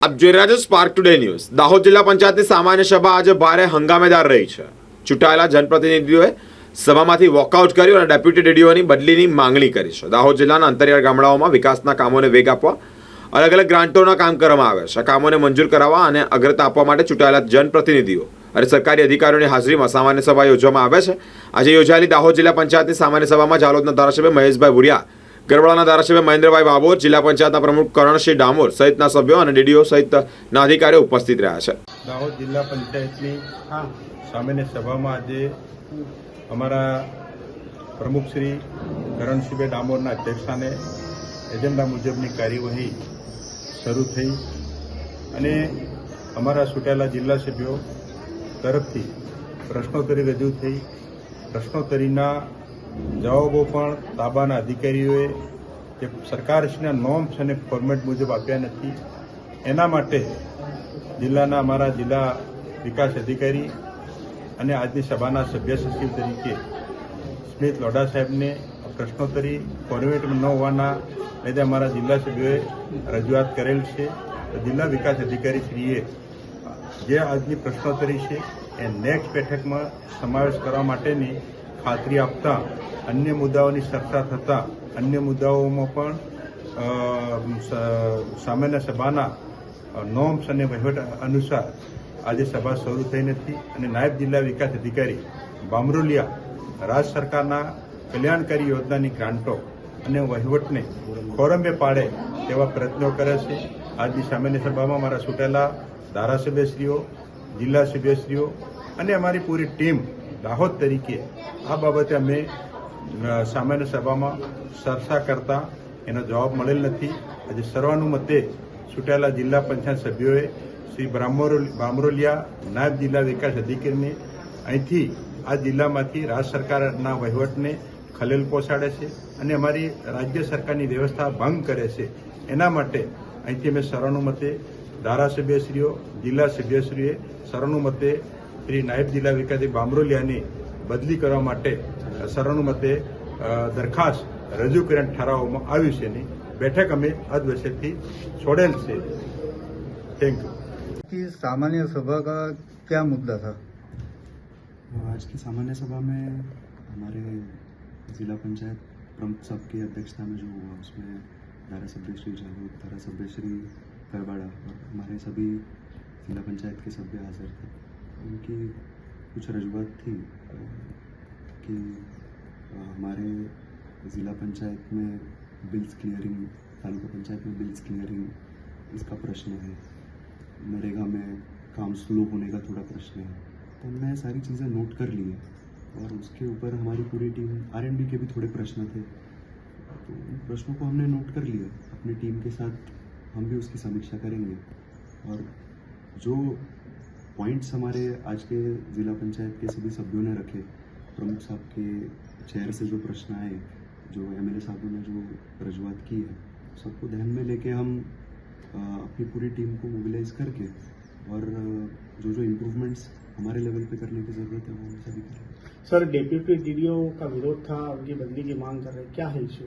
આપ જોઈ રહ્યા છો સ્પાર્ક ટુડે ન્યૂઝ દાહોદ જિલ્લા પંચાયતની સામાન્ય સભા આજે ભારે હંગામેદાર રહી છે. ચૂંટાયેલા જનપ્રતિનિધિઓએ સભામાંથી વોકઆઉટ કર્યું અને ડેપ્યુટી ડીડીઓની બદલીની માંગણી કરી છે. દાહોદ જિલ્લાના અંતરિયાળ ગામડાઓમાં વિકાસના કામોને વેગ આપવા અલગ અલગ ગ્રાન્ટોના કામ કરવામાં આવે છે. કામોને મંજૂર કરાવવા અને અગ્રતા આપવા માટે ચૂંટાયેલા જનપ્રતિનિધિઓ અને સરકારી અધિકારીઓની હાજરીમાં સામાન્ય સભા યોજવામાં આવે છે. આજે યોજાયેલી દાહોદ જિલ્લા પંચાયતની સામાન્ય સભામાં જાલોદના ધારાસભ્ય મહેશભાઈ ભુરિયા ગરવાડાના ધારાસભ્ય મહેન્દ્રભાઈ બાબોર જિલ્લા પંચાયતના પ્રમુખ કરણસિંહ ડામોર સહિતના સભ્યો અને ડીડીઓ સહિતના અધિકારીઓ ઉપસ્થિત રહ્યા છે. દાહોદ જિલ્લા પંચાયતની સામાન્ય સભામાં આજે અમારા પ્રમુખ શ્રી કરણસિંહભાઈ ડામોરના અધ્યક્ષસ્થાને એજન્ડા મુજબની કાર્યવાહી શરૂ થઈ અને અમારા ચૂંટાયેલા જિલ્લા સભ્યો તરફથી પ્રશ્નોત્તરી રજૂ થઈ. પ્રશ્નોત્તરીના જવાબો પણ તાબાના અધિકારીઓએ જે સરકારશ્રીના નોર્મ્સ અને ફોર્મેટ મુજબ આપ્યા નથી. એના માટે જિલ્લાના અમારા જિલ્લા વિકાસ અધિકારી અને આજની સભાના સભ્ય સચિવ તરીકે સ્મિત લોઢા સાહેબને પ્રશ્નોત્તરી ફોર્મેટ ન હોવાના લીધે અમારા જિલ્લા સભ્યોએ રજૂઆત કરેલ છે. જિલ્લા વિકાસ અધિકારી શ્રીએ જે આજની પ્રશ્નોત્તરી છે એ નેક્સ્ટ બેઠકમાં સમાવેશ કરવા માટેની ખાતરી આપતા, અન્ય મુદ્દાઓની ચર્ચા થતાં, અન્ય મુદ્દાઓમાં પણ સામાન્ય સભાના નોર્મ્સ અને વહીવટ અનુસાર આજે સભા શરૂ થઈ નથી અને નાયબ જિલ્લા વિકાસ અધિકારી બામરોલિયા રાજ્ય સરકારના કલ્યાણકારી યોજનાની ગ્રાન્ટો અને વહીવટને ખોરંબે પાડે તેવા પ્રયત્નો કરે છે. આજની સામાન્ય સભામાં મારા ચૂંટેલા ધારાસભ્યશ્રીઓ, જિલ્લા સભ્યશ્રીઓ અને અમારી પૂરી ટીમ દાહોદ તરીકે આ બાબતે અમે સામાન્ય સભામાં ચર્ચા કરતા એનો જવાબ મળેલ નથી. આજે સર્વાનુમતે ચૂંટાયેલા જિલ્લા પંચાયત સભ્યોએ શ્રી બામરોલિયા નાયબ જિલ્લા વિકાસ અધિકારીને અહીંથી આ જિલ્લામાંથી રાજ્ય સરકારના વહીવટને ખલેલ પહોંચાડે છે અને અમારી રાજ્ય સરકારની વ્યવસ્થા ભંગ કરે છે. એના માટે અહીંથી અમે સર્વાનુમતે ધારાસભ્યશ્રીઓ, જિલ્લા સભ્યશ્રીએ સર્વાનુમતે શ્રી નાયબ જિલ્લા વિકાસ બામરોલિયાની બદલી કરવા માટે સર્વાનુમતે અ, દરખાસ્ત રજૂ કરીને ઠરાવવામાં આવ્યું છે નહીં બેઠક અમે અધવચ્ચેથી છોડેલ છે થેન્ક યુ कि सामान्य सभा का क्या मुद्दा था आज की सामान्य सभा में हमारे जिला पंचायत प्रमुख साहब की अध्यक्षता में जो हुआ उसमें धारा सभ्य श्री जागरूक धारा सभ्य श्री करवाड़ा और हमारे सभी जिला पंचायत के सभ्य हाजिर थे उनकी कुछ रजूआत थी, कि हमारे ज़िला पंचायत में बिल्स क्लियरिंग, तालुका पंचायत में बिल्स क्लियरिंग इसका प्रश्न है। नरेगा में काम स्लो होने का थोड़ा प्रश्न है। तो हमने सारी चीज़ें नोट कर ली और उसके ऊपर हमारी पूरी टीम आर के भी थोड़े प्रश्न थे। तो उन प्रश्नों को हमने नोट कर लिया अपनी टीम के साथ हम भी उसकी समीक्षा करेंगे। और जो पॉइंट्स हमारे आज के ज़िला पंचायत के सभी सभ्यों ने रखे। प्रमुख साहब के चेयर से जो प्रश्न आए जो एम एल साहबों ने जो रजूआत की है सबको ध्यान में लेके हम अपनी पूरी टीम को मोबिलाइज करके और जो जो इम्प्रूवमेंट्स हमारे लेवल पे करने की ज़रूरत है वो हम सभी करेंगे सर डेप्यूटी डीडीओ का विरोध था उनकी बदली की मांग कर रहे हैं। क्या है इश्यू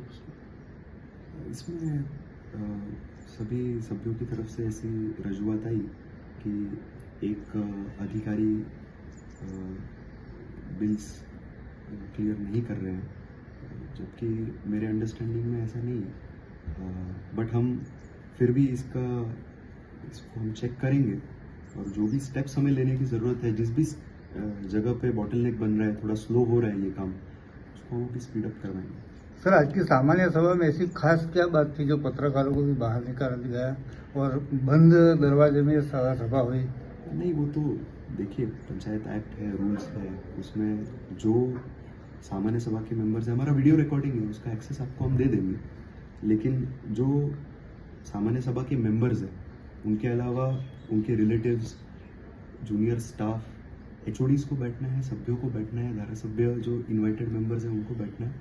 इसमें सभी सभ्यों की तरफ़ से ऐसी रजूआत आई कि एक अधिकारी बिल्स क्लियर नहीं कर रहे हैं। जबकि मेरे अंडरस्टैंडिंग में ऐसा नहीं है। बट हम फिर भी इसका, इसको हम चेक करेंगे। और जो भी स्टेप्स हमें लेने की ज़रूरत है, जिस भी जगह पे बॉटल नेक बन रहा है, थोड़ा स्लो हो रहा है ये काम, उसको हम भी स्पीड अप करवाएँगे। सर, आज की सामान्य सभा में ऐसी खास क्या बात थी जो पत्रकारों को भी बाहर निकाल दिया और बंद दरवाजे में सभा हुई? नहीं, वो तो देखिए, पंचायत एक्ट है, रूल्स है, उसमें जो सामान्य सभा के मेंबर्स हैं, हमारा वीडियो रिकॉर्डिंग है, उसका एक्सेस आपको हम दे देंगे। लेकिन जो सामान्य सभा के मेंबर्स हैं, उनके अलावा उनके रिलेटिव्स जूनियर स्टाफ एच को बैठना है, सभ्यों को बैठना है धारा सभ्य जो इन्वाइटेड मेंबर्स हैं, उनको बैठना है।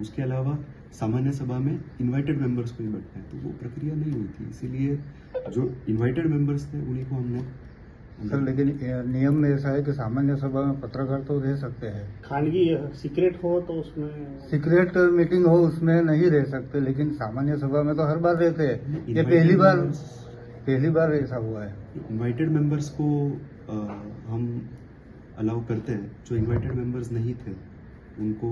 उसके अलावा सामान्य सभा में इनवाइटेड मेंबर्स को ही बैठना है। तो वो प्रक्रिया नहीं हुई थी इसीलिए जो इनवाइटेड मेंबर्स थे, उन्हीं को हमने सर लेकिन नियम में ऐसा है कि सामान्य सभा में पत्रकार तो रह सकते हैं। खानगी सीक्रेट हो तो उसमें सीक्रेट मीटिंग हो उसमें नहीं रह सकते लेकिन सामान्य सभा में तो हर बार रहते हैं। ये पहली बार पहली बार ऐसा हुआ है। इनवाइटेड मेंबर्स को अ, हम अलाउ करते हैं। जो इन्वाइटेड मेंबर्स नहीं थे उनको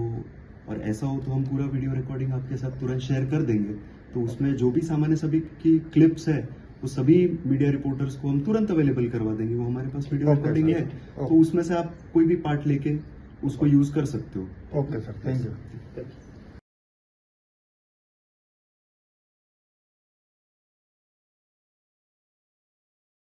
और ऐसा हो तो हम पूरा वीडियो रिकॉर्डिंग आपके साथ तुरंत शेयर कर देंगे। तो उसमें जो भी सामान्य सभी की क्लिप्स है वो सभी मीडिया रिपोर्टर्स को हम तुरंत अवेलेबल करवा देंगे। वो हमारे पास वीडियो रिकॉर्डिंग है तो उसमें से आप कोई भी पार्ट लेके उसको यूज़ कर सकते हो। Okay sir thank you.